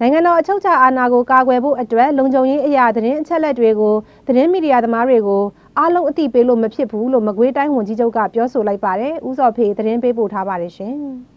နိုင်ငံတော်အချုပ်အခြာအာဏာကိုကာကွယ်ဖို့အတွက်လုံခြုံရေးအရာသတင်းအချက်အလက်တွေကိုသတင်းမီဒီယာသမားတွေကိုအားလုံးအသိပေးလို့မဖြစ်ဘူးလို့မကွေးတိုင်းဝန်ကြီးချုပ်ကပြောဆိုလိုက်ပါတယ်။ဦးစောဖေသတင်းပေးပို့ထားပါတယ်ရှင်။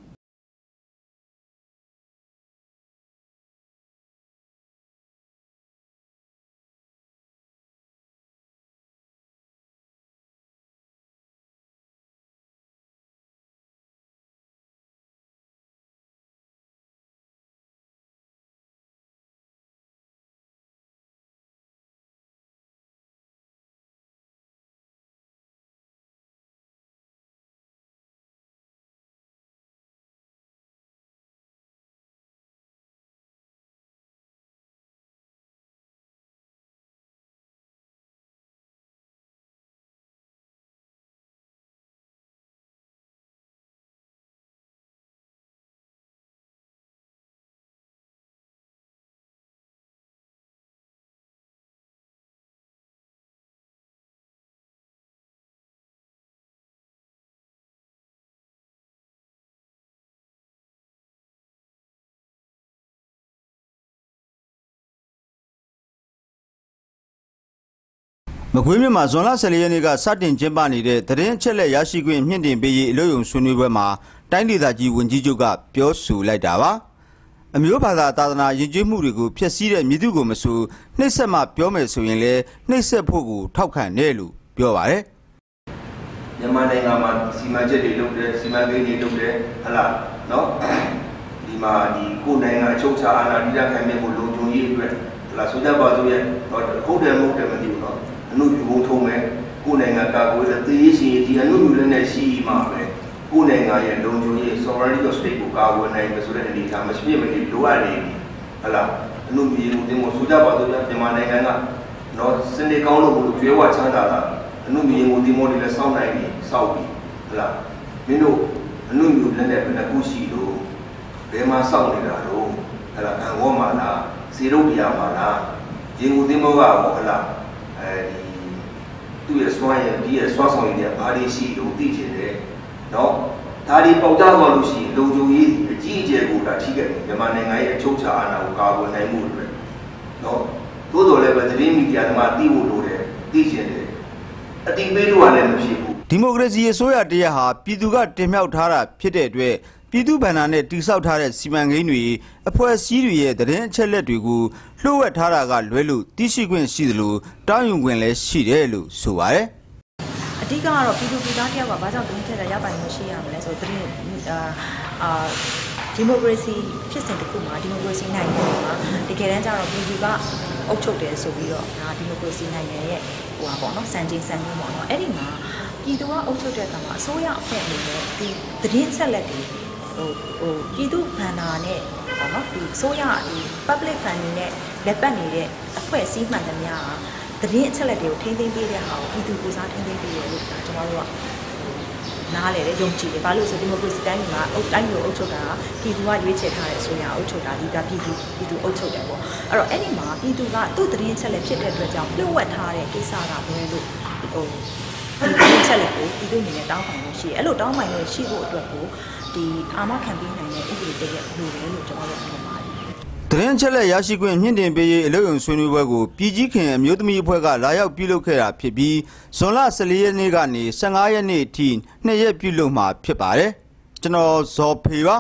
ကွေးမြို့မှာဇွန်လ14ရက်နေ့ကစတင်ကျင်းပနေတဲ့သတင်းအချက်လက်ရရှိခွင့်မြင့်တင်ပေးရေးအလို့ယုံဆွေးနွေးပွဲမှာတိုင်းဒေသကြီးဝန်ကြီးချုပ်ကပြောဆိုလိုက်တာပါအမျိုးဘာသာသာသနာယဉ်ကျေးမှုတွေကိုဖျက်ဆီးတဲ့မြစ်သူကိုမဆိုနှိမ့်ဆက်မှပြောမယ်ဆိုရင်လည်းနှိမ့်ဆက်ဖို့ကိုထောက်ခံတယ်လို့ပြောပါတယ်မြန်မာနိုင်ငံမှာစီမံချက်တွေလုပ်တယ်စီမံကိန်းတွေလုပ်တယ်ဟလာနော်ဒီမှာဒီကိုယ်နိုင်ငံအချုပ်အခြာအာဏာတည်ရခိုင်မြဲဖို့လုံခြုံရေးအတွက်ဟလာဆိုကြပါစို့ရဲ့ဟုတ်တယ်ဟုတ်တယ်မဟုတ်တယ်မသိဘူးနော် အမှုပြုဖို့ထုံးမယ်ကိုယ်နိုင်ငံကာကွယ်တဲ့သေရေးရှိရင်ဒီအမှုပြုလည်းနဲ့ရှိမှာပဲကိုယ်နိုင်ငံရဲ့လုံခြုံရေး sovereignty of state ကိုကာကွယ်နိုင်မယ်ဆိုတဲ့အနေအထားမရှိပြမနေလိုအပ်နေပြီဟလာအမှုပြုမှုတင်ကိုဆိုကြပါစို့မြန်မာနိုင်ငံကနော်စနေကောင်းလို့ဘုလို့ကျွဲဝချမ်းသာတာအမှုမြင်မှုဒီမိုတွေလည်းစောင့်နိုင်ပြီစောက်ပြီဟလာမင်းတို့အမှုမြူလည်းနဲ့ဘယ်နှခုရှိလို့ဘယ်မှာစောင့်နေတာတော့ဟလာအံဝေါ်မှာလားစေရုပ်တရားမှာလားရင်ကိုတင်မောကဟောဟလာအဲဒီ သူ့ရဲ့စွမ်းရည်ဒီရဲ့စွမ်းဆောင်ရည်တွေဘာတွေရှိလို့သိချင်တယ်နော်ဒါဒီပေါက်ကြသွားလို့ရှိရင်လုံခြုံရေးအကြီးအကျယ်ကိုဒါထိခဲ့တယ်မြန်မာနိုင်ငံရဲ့အချုပ်အခြာအာဏာကိုကာကွယ်နိုင်မှုအတွက်နော်သို့တော်လည်းပဲသတင်းမီဒီယာသမားသိဖို့လိုတယ်သိချင်တယ်အတိပေးလို့လည်းမဖြစ်ဘူးဒီမိုကရေစီအစိုးရတရက်ဟာပြည်သူကတင်မြှောက်ထားတာဖြစ်တဲ့အတွက် ပြည်သူဗန္နာနဲ့တိစောက်ထားတဲ့စီမံကိန်းတွေအဖွဲ့အစည်းတွေရဲ့သတင်းအချက်လက်တွေကိုလှုပ်ဝက်ထားတာကလွဲလို့သိရှိခွင့်ရှိသလိုတောင်းယူခွင့်လည်းရှိတယ်လို့ဆိုပါတယ်အဓိကကတော့ပြည်သူပြည်သားတယောက်ကဘာကြောင့်တင်းထက်တာရပိုင်မှုရှိရမလဲဆိုတော့တင်းအာအာဒီမိုကရေစီဖြစ်စဉ်တစ်ခုမှာဒီမိုကရေစီနိုင်ငံမှာတကယ်တမ်းကျတော့ပြည်သူကအုပ်ချုပ်တယ်ဆိုပြီးတော့ဒါဒီမိုကရေစီနိုင်ငံရဲ့ဟိုပါပေါ့နော်စံချိန်စံညွှန်းပေါ့နော်အဲ့ဒီမှာပြည်သူကအုပ်ချုပ်တဲ့အခါမှာအစိုးရအဖွဲ့အနေနဲ့ဒီသတင်းဆက်လက်တွေ ဟိုဟိုပြည်သူဗန္နာနဲ့ပေါ့နော်ဒီအစိုးရဒီ public funding နဲ့လက်ပတ်နေတဲ့အဖွဲ့အစည်းမှန်သမျှကသတင်းအချက်လက်တွေကိုထိမ့်သိမ်းပေးတဲ့ဟာကိုပြည်သူကိုစားထိမ့်သိမ်းပေးတယ်လို့ဒါကျွန်တော်တို့ကနားလေတယ်ယုံကြည်တယ်ဘာလို့လဲဆိုဒီမိုကရေစီတိုင်းမှာအုပ်တိုင်းကိုအုပ်ချုပ်တာကပြည်သူကရွေးချယ်ထားတဲ့အစိုးရအုပ်ချုပ်တာဒီကပြည်သူပြည်သူအုပ်ချုပ်တယ်ပေါ့အဲ့တော့အဲ့ဒီမှာပြည်သူကသူ့သတင်းအချက်လက်ဖြစ်တဲ့အတွက်ကြောင့်ပြုတ်ဝက်ထားတဲ့ကိစ္စကဘယ်လိုဟို ဒီသတင်းချက်လက်ကိုပြည်သူအနေနဲ့တောင်းပန်လို့ရှိတယ်အဲ့လိုတောင်းပန်လို့ရှိဖို့အတွက်ကိုဒီအာမခံပေးနိုင်တဲ့ဥပဒေတရက်လိုတယ်လို့ကျွန်တော်တို့မြင်ပါတယ်သတင်းအချက်လက်ရရှိခွင့်မြင့်တင်ပေးရေးအလို့ယုံဆွေးနွေးပွဲကိုပြည်ကြီးခင်အမျိုးသမီးအဖွဲ့ကလာရောက်ပြုလုပ်ခဲ့တာဖြစ်ပြီးဇွန်လ14ရက်နေ့ကနေ15ရက်နေ့အထိနှစ်ရက်ပြုလုပ်မှာဖြစ်ပါတယ်ကျွန်တော်ဇော်ဖေပါ